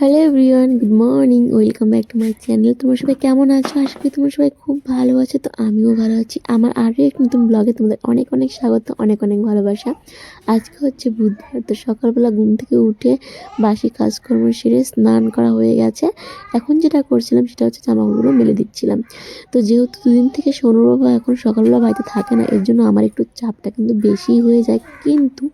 Hello everyone good morning welcome back to my channel তোমরা সবাই কেমন আছো? আশা করি তোমরা সবাই খুব ভালো আছো, তো আমিও ভালো আছি। আমার আরও এক নতুন ব্লগে তোমাদের অনেক অনেক স্বাগত, অনেক অনেক ভালোবাসা। আজকে হচ্ছে বুধবার, তো সকালবেলা ঘুম থেকে উঠে বাসি কাজকর্ম সেরে স্নান করা হয়ে গেছে। এখন যেটা করছিলাম সেটা হচ্ছে জামাগুলো মেলে দিচ্ছিলাম। তো যেহেতু দুদিন থেকে বাবা এখন সকালবেলা বাড়িতে থাকে না, এর জন্য আমার একটু চাপটা কিন্তু বেশি হয়ে যায়। কিন্তু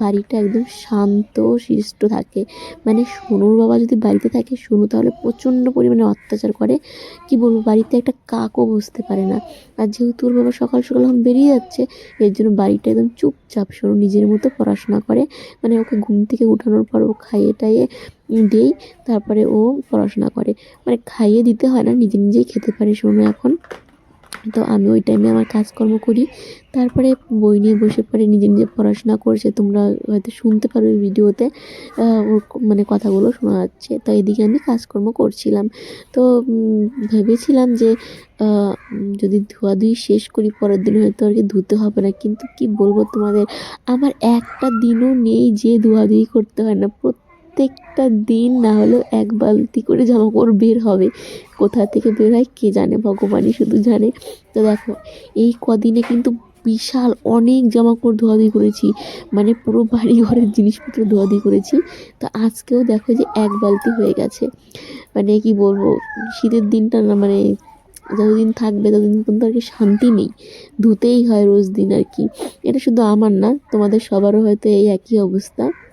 বাড়িটা একদম শান্ত শিষ্ট থাকে। মানে সোনুর বাবা যদি বাড়িতে থাকে সোনু তাহলে প্রচণ্ড পরিমাণে অত্যাচার করে। কি বলব, বাড়িতে একটা কাকও বসতে পারে না। আর যেহেতু ওর বাবা সকাল সকাল এখন বেরিয়ে যাচ্ছে, এর জন্য বাড়িটা একদম চুপচাপ সোনু নিজের মতো পড়াশোনা করে। মানে ওকে ঘুম থেকে উঠানোর পর ও খাইয়ে টাইয়ে দেই, তারপরে ও পড়াশোনা করে। মানে খাইয়ে দিতে হয় না, নিজে নিজেই খেতে পারে সোনু এখন। তো আমি ওই টাইমে আমার কাজকর্ম করি। তারপরে বই নিয়ে বসে পড়ে, নিজে নিজে পড়াশোনা করছে। তোমরা হয়তো শুনতে পারবে ভিডিওতে ওর মানে কথাগুলো শোনা যাচ্ছে। তো এদিকে আমি কাজকর্ম করছিলাম। তো ভেবেছিলাম যে যদি ধোয়াধুয়ি শেষ করি, পরের দিন হয়তো আর কি ধুতে হবে না। কিন্তু কি বলব তোমাদের, আমার একটা দিনও নেই যে ধোয়াধুয়ি করতে হয় না। প্রত্যেকটা দিন না হলেও এক বালতি করে জামা কাপড় বের হবে। কোথা থেকে বের হয় কে জানে? ভগবানই শুধু জানে। তো দেখো, এই কদিনে কিন্তু বিশাল অনেক জামা কাপড় ধোয়াধুয়ি করেছি। মানে পুরো বাড়ি ঘরের জিনিসপত্র ধোয়াধুয়ি করেছি। তো আজকেও দেখো যে এক বালতি হয়ে গেছে। মানে কি বলব, শীতের দিনটা না মানে যতদিন থাকবে ততদিন কিন্তু আর কি শান্তি নেই। ধুতেই হয় রোজ দিন আর কি। এটা শুধু আমার না, তোমাদের সবারও হয়তো এই একই অবস্থা।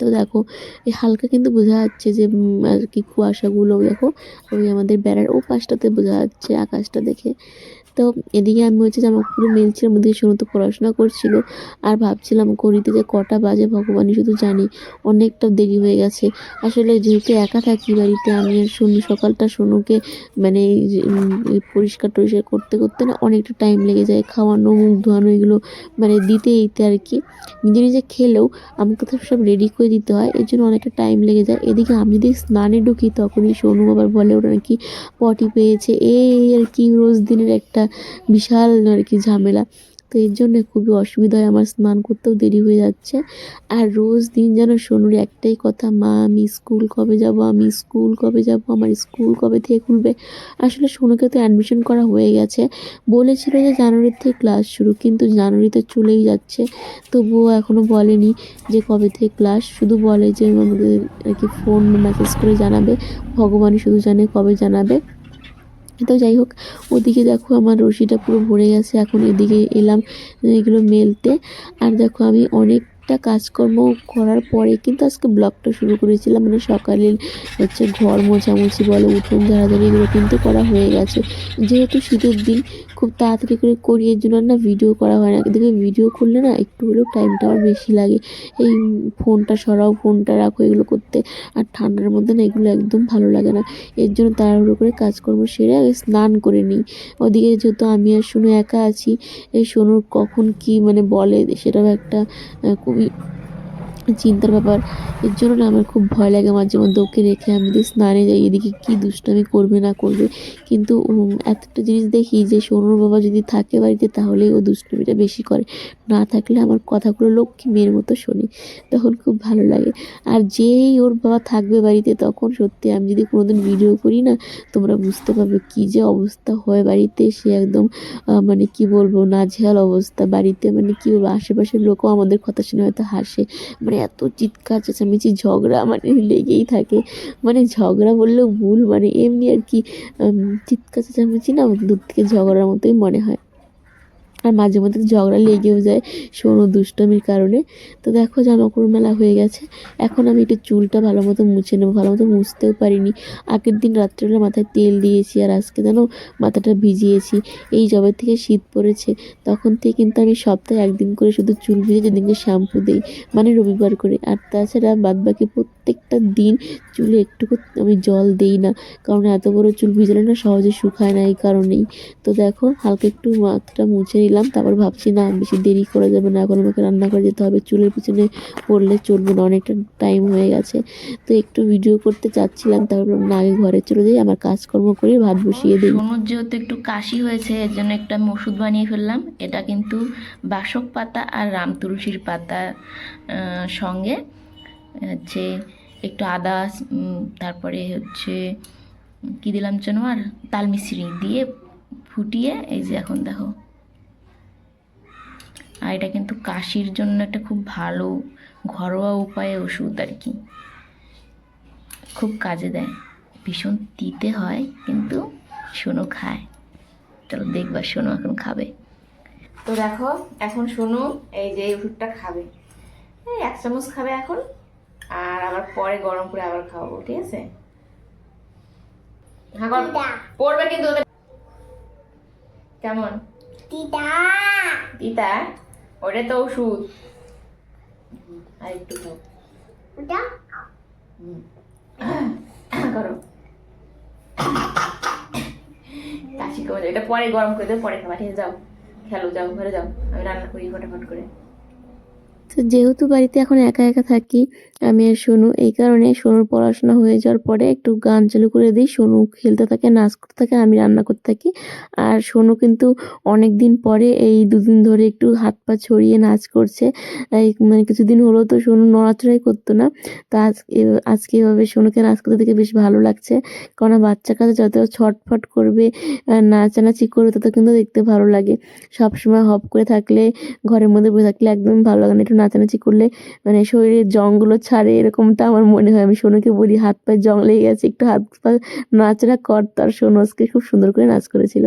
তো দেখো, এই হালকা কিন্তু বোঝা যাচ্ছে যে আর কি কুয়াশাগুলো, দেখো। ওই আমাদের বেড়ার ও পাশটাতে বোঝা যাচ্ছে আকাশটা দেখে। তো এদিকে আমি হচ্ছে জামা কাপড় মেলছিলাম ওদিকে সোনু তো পড়াশোনা করছিল। আর ভাবছিলাম ঘড়িতে যে কটা বাজে, ভগবানই শুধু জানে, অনেকটা দেরি হয়ে গেছে। আসলে যেহেতু একা থাকি বাড়িতে, আমি আর সোনু সকালটা সোনুকে মানে পরিষ্কার টরিষ্কার করতে করতে না অনেকটা টাইম লেগে যায়। খাওয়ানো, মুখ ধোয়ানো, এগুলো মানে দিতে দিতে আর কি। নিজে নিজে খেলেও আমাকে তো সব রেডি করে দিতে হয়, এর জন্য অনেকটা টাইম লেগে যায়। এদিকে আমি যদি স্নানে ঢুকি, তখনই সোনু আবার বলে ওরা নাকি পটি পেয়েছে। এই আর কি, রোজ দিনের একটা বিশাল আর কি ঝামেলা। তো এর জন্য খুবই অসুবিধা হয়, আমার স্নান করতেও দেরি হয়ে যাচ্ছে। আর রোজ দিন যেন সোনুর একটাই কথা, মা, আমি স্কুল কবে যাব, আমি স্কুল কবে যাব, আমার স্কুল কবে থেকে খুলবে? আসলে সোনুকে তো অ্যাডমিশন করা হয়ে গেছে। বলেছিল যে জানুয়ারির থেকে ক্লাস শুরু, কিন্তু জানুয়ারিতে চলেই যাচ্ছে। তবুও এখনও বলেনি যে কবে থেকে ক্লাস শুধু বলে যে আমাদের আর কি ফোন মেসেজ করে জানাবে, ভগবানই শুধু জানে কবে জানাবে। তো যাই হোক, ওদিকে দেখো আমার রশিটা পুরো ভরে গেছে। এখন এদিকে এলাম, এগুলো মেলতে। আর দেখো আমি অনেকটা কাজকর্ম করার পরে কিন্তু আজকে ব্লগটা শুরু করেছিলাম মানে সকালে হচ্ছে ঘর মোছামুছি বলো, উঠোন ঝাড়াঝাড়ি এগুলো কিন্তু করা হয়ে গেছে। যেহেতু শীতের দিন, খুব তাড়াতাড়ি করে করি, এর জন্য না ভিডিও করা হয় না। এদিকে ভিডিও করলে না একটু হলেও টাইমটা আমার বেশি লাগে। এই ফোনটা সরাও, ফোনটা রাখো, এগুলো করতে। আর ঠান্ডার মধ্যে না এগুলো একদম ভালো লাগে না। এর জন্য তাড়াহুড়ো করে কাজকর্ম সেরে আগে স্নান করে নিই। ওদিকে যেহেতু আমি আর সোনু একা আছি, এই সোনুর কখন কি মানে বলে সেটাও একটা আহ, খুবই চিন্তার ব্যাপার। এর জন্য না আমার খুব ভয় লাগে মাঝে মধ্যে ওকে রেখে। আমি যদি স্নানে যাই, এদিকে কী দুষ্টামি করবে, না করবে। কিন্তু এতটা জিনিস দেখি যে, সোনুর বাবা যদি থাকে বাড়িতে তাহলেই ও দুষ্টামিটা বেশি করে। না থাকলে আমার কথাগুলো লক্ষ্মী মেয়ের মতো শোনে। তখন খুব ভালো লাগে। আর যেই ওর বাবা থাকবে বাড়িতে, তখন সত্যি আমি যদি কোনোদিন ভিডিও করি না, তোমরা বুঝতে পারবে কী যে অবস্থা হয় বাড়িতে। সে একদম মানে কি বলব, নাজেহাল অবস্থা। বাড়িতে মানে কি বলব, আশেপাশের লোকও আমাদের কথা শুনে হয়তো হাসে। মানে এত চিৎকার, চেঁচামেচি, ঝগড়া মানে লেগেই থাকে। মানে ঝগড়া বললেও ভুল মানে এমনি আর কি চিৎকার, চেঁচামেচি না দূর থেকে ঝগড়ার মতোই মনে হয়। আর মাঝে মধ্যে ঝগড়া লেগেও যায় সোনো দুষ্টমির কারণে। তো দেখো জামা কাপড় মেলা হয়ে গেছে। এখন আমি একটু চুলটা ভালো মতো মুছে নেব। ভালো মতো মুছতেও পারিনি। আগের দিন রাত্রেবেলা মাথায় তেল দিয়েছি আর আজকে যেন মাথাটা ভিজিয়েছি। এই জবের থেকে শীত পড়েছে, তখন থেকে কিন্তু আমি সপ্তাহে একদিন করে শুধু চুল ভিজে যেদিনকে শ্যাম্পু দিই মানে রবিবার করে। আর তাছাড়া বাদবাকি প্রত্যেকটা দিন চুলে একটুকু আমি জল দিই না, কারণ এত বড় চুল ভিজালে না সহজে শুকায় না এই কারণেই। তো দেখো হালকা একটু মাথাটা মুছে নিলাম। তারপর ভাবছি, না, বেশি দেরি করা যাবে না। এখন আমাকে রান্না করে যেতে হবে। চুলের পিছনে পড়লে চলবে না, অনেকটা টাইম হয়ে গেছে। তো একটু ভিডিও করতে চাচ্ছিলাম, তারপর না, আগে ঘরে চলে যাই, আমার কাজকর্ম করে ভাত বসিয়ে দিই। সোনুর যেহেতু একটু কাশি হয়েছে, এর জন্য একটা ওষুধ বানিয়ে ফেললাম। এটা কিন্তু বাসক পাতা আর রাম তুলসীর পাতা সঙ্গে হচ্ছে একটু আদা তারপরে হচ্ছে, কি দিলাম যেন আর, তাল মিশ্রি দিয়ে ফুটিয়ে, এই যে এখন দেখো। আর এটা কিন্তু কাশির জন্য একটা খুব ভালো ঘরোয়া উপায়ে ওষুধ আর কি। খুব কাজে দেয়। ভীষণ তিতে হয় কিন্তু সোনু খায়। চলো দেখবা সোনু এখন খাবে। তো দেখো এখন সোনু এই যে ওষুধটা খাবে। এই এক চামচ খাবে এখন আর আবার পরে গরম করে আবার খাওয়াবো ঠিক আছে? হ্যাঁ পড়বে কিন্তু কেমন? দিদা তিতা? ওটা তো ওষুধ। আর একটু খাও। ওটা? করো। কাশি কমে এটা পরে গরম করে দেবো পরে খাবার খেয়ে যাও। খেলো যাও ঘরে যাও। আমি রান্না করি ফটাফট করে। যেহেতু বাড়িতে এখন একা একা থাকি, আমি আর সোনু, এই কারণে সোনুর পড়াশোনা হয়ে যাওয়ার পরে একটু গান চালু করে দিই, সোনু খেলতে থাকে, নাচ করতে থাকে, আমি রান্না করতে থাকি। আর সোনু কিন্তু অনেক দিন পরে এই দুদিন ধরে একটু হাত পা ছড়িয়ে নাচ করছে। এই মানে কিছুদিন হলো তো সোনু নড়াচড়াই করতো না, তা আজকে আজকে এভাবে সোনুকে নাচ করতে দেখে বেশ ভালো লাগছে। কারণ বাচ্চা কাছে যত ছটফট করবে নাচানাচি করবে, তত কিন্তু দেখতে ভালো লাগে। সবসময় হপ করে থাকলে, ঘরের মধ্যে বসে থাকলে একদম ভালো লাগে না, একটু নাচানাচি করলে মানে শরীরের জংগুলো ছাড়ে এরকমটা আমার মনে হয়। আমি সোনুকে বলি হাত পায়ে জং লেগে গেছে একটু হাত পা নাচড়া কর। তার সোনু আজকে খুব সুন্দর করে নাচ করেছিল।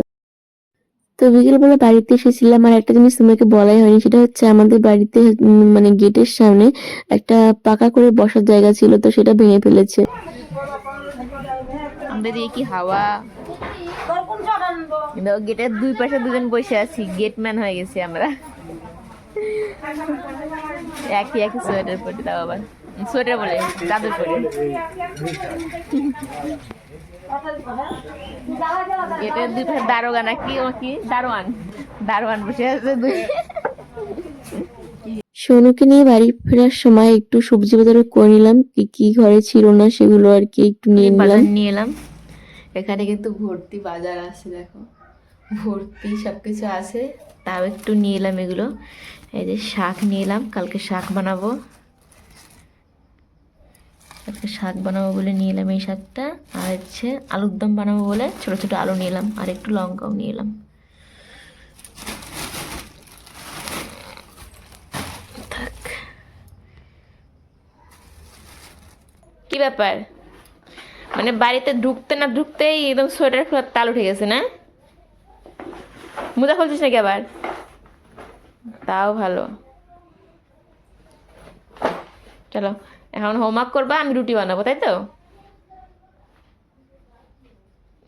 তো বিকেলবেলা বাড়িতে এসেছিলাম আর একটা জিনিস তোমাকে বলাই হয়নি সেটা হচ্ছে আমাদের বাড়িতে মানে গেটের সামনে একটা পাকা করে বসার জায়গা ছিল তো সেটা ভেঙে ফেলেছে। আমাদের দিয়ে কি হাওয়া। গেটের দুই পাশে দুজন বসে আছি গেটম্যান হয়ে গেছি আমরা। একই একই সোয়েটার পরে তাও আবার। সোয়েটার বলে চাদর পরে। গেটের দুই পাশে দারোগা না কি ও কি? দারোয়ান। দারোয়ান বসে আছে দুই। সোনুকে নিয়ে বাড়ি ফেরার সময় একটু সবজি বাজার করে নিলাম কি কি ঘরে ছিল না সেগুলো আর কি একটু নিয়ে নিলাম। নিয়ে এলাম। এখানে কিন্তু ভর্তি বাজার আছে দেখো। ভর্তি সব কিছু আছে তাও একটু নিয়ে এলাম এগুলো। এই যে শাক নিয়ে এলাম, কালকে শাক বানাবো। আজকে শাক বানাবো বলে নিয়ে এলাম এই শাকটা। আর হচ্ছে আলুর দম বানাবো বলে ছোট ছোট আলু নিলাম আর একটু লঙ্কাও নিয়ে এলাম। থাক। কি ব্যাপার? মানে বাড়িতে ঢুকতে না ঢুকতেই একদম সোয়েটার খোলার তাল উঠে গেছে না? মোজা খুলছিস নাকি আবার? তাও ভালো। চলো, এখন হোমওয়ার্ক করবা, আমি রুটি বানাবো, তাই তো?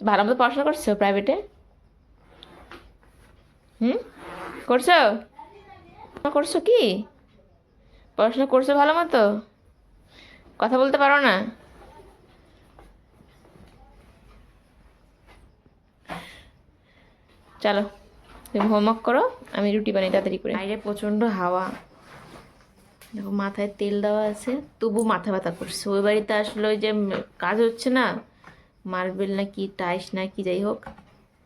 ভালো মতো পড়াশোনা করছ প্রাইভেটে হুম? করছ? করছ কি? পড়াশোনা করছ ভালো মতো? কথা বলতে পারো না? চলো। তুমি হোমওয়ার্ক করো, আমি রুটি বানাই, তাড়াতাড়ি করে। বাইরে প্রচণ্ড হাওয়া। দেখো, মাথায় তেল দেওয়া আছে, তবু মাথা ব্যথা করছে। ওই বাড়িতে আসলে ওই যে কাজ হচ্ছে না, মার্বেল না কি টাইস না কি, যাই হোক।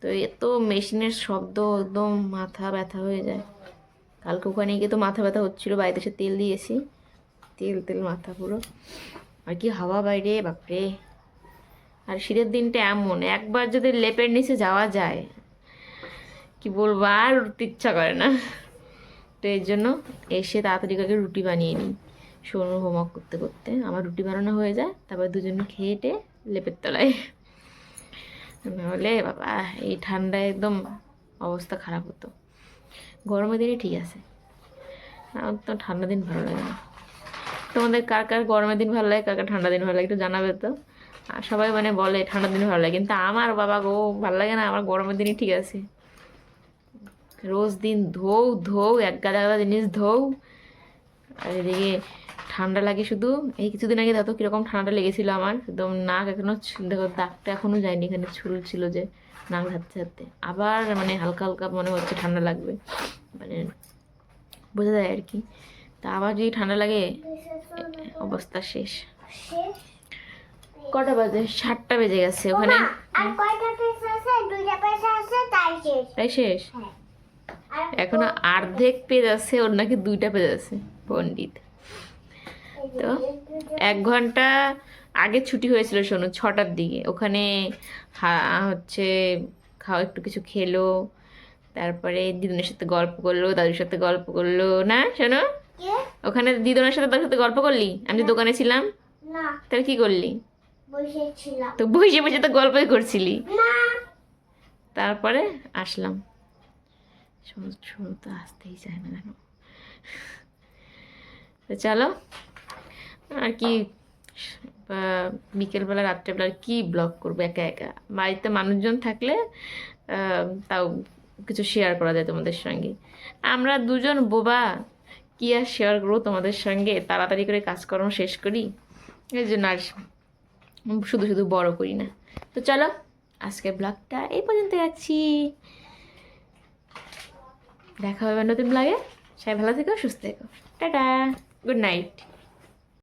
তো এত মেশিনের শব্দ, একদম মাথা ব্যথা হয়ে যায়। কালকে ওখানে গিয়ে তো মাথা ব্যথা হচ্ছিল, বাড়িতে এসে তেল দিয়েছি। তেল তেল, মাথা পুরো। আর কি হাওয়া বাইরে, বাপরে। আর শীতের দিনটা এমন, একবার যদি লেপের নিচে যাওয়া যায় কি বলব, আর উঠতে ইচ্ছা করে না। তো এর জন্য এসে তাড়াতাড়ি করে রুটি বানিয়ে নিই। সোনু হোমওয়ার্ক করতে করতে। আমার রুটি বানানো হয়ে যায়, তারপর দুজনে খেয়েটে লেপের তলায়। নাহলে বাবা, এই ঠান্ডায় একদম অবস্থা খারাপ হতো। গরমের দিনে ঠিক আছে। আমার তো ঠান্ডা দিন ভালো লাগে না। তোমাদের কার কার গরমের দিন ভালো লাগে, কার কার ঠান্ডা দিন ভালো লাগে একটু জানাবে তো? আর সবাই মানে বলে, ঠান্ডা দিন ভালো লাগে। কিন্তু আমার বাবা গো, ভালো লাগে না, আমার গরমের দিনই ঠিক আছে। রোজ দিন ধোও ধোও এক গাদা গাদা জিনিস ধোও। আর এদিকে ঠান্ডা লাগে শুধু। এই কিছুদিন আগে দেখো কীরকম ঠান্ডা লেগেছিল আমার। একদম নাক এখনও দেখো দাগটা এখনও যায়নি এখানে ছুল ছিল যে নাক ধারতে ধারতে আবার মানে হালকা হালকা মনে হচ্ছে ঠান্ডা লাগবে। মানে বোঝা যায় আর কি। তা আবার যদি ঠান্ডা লাগে অবস্থা শেষ। কটা বাজে? সাতটা বেজে গেছে। ওখানে তাই শেষ? হ্যাঁ। এখনও অর্ধেক পেজ আছে ওর নাকি দুইটা পেজ আছে পণ্ডিত। তো এক ঘণ্টা আগে ছুটি হয়েছিল শোনো ছটার দিকে। ওখানে হচ্ছে খাওয়া একটু কিছু খেলো তারপরে দিদনের সাথে গল্প করল দাদুর সাথে গল্প করল। না শোনো? ওখানে দিদনের সাথে তার সাথে গল্প করলি? আমি দোকানে ছিলাম। তাহলে কি করলি? তো বসে বসে তো গল্পই করছিলি। তারপরে আসলাম। তো আসতেই চায় না জানো তো চলো, আর কি বিকেলবেলা, রাত্রেবেলা আর কি ব্লগ করব একা একা? বাড়িতে মানুষজন থাকলে তাও কিছু শেয়ার করা যায় তোমাদের সঙ্গে। আমরা দুজন বোবা, কি আর শেয়ার করব তোমাদের সঙ্গে? তাড়াতাড়ি করে কাজকর্ম শেষ করি। এই জন্য আর শুধু শুধু বড় করি না। তো চলো, আজকের ব্লগটা এই পর্যন্ত রাখছি। দেখা হবে নতুন ব্লগে। সবাই ভালো থেকো সুস্থ থেকো। Tata good night.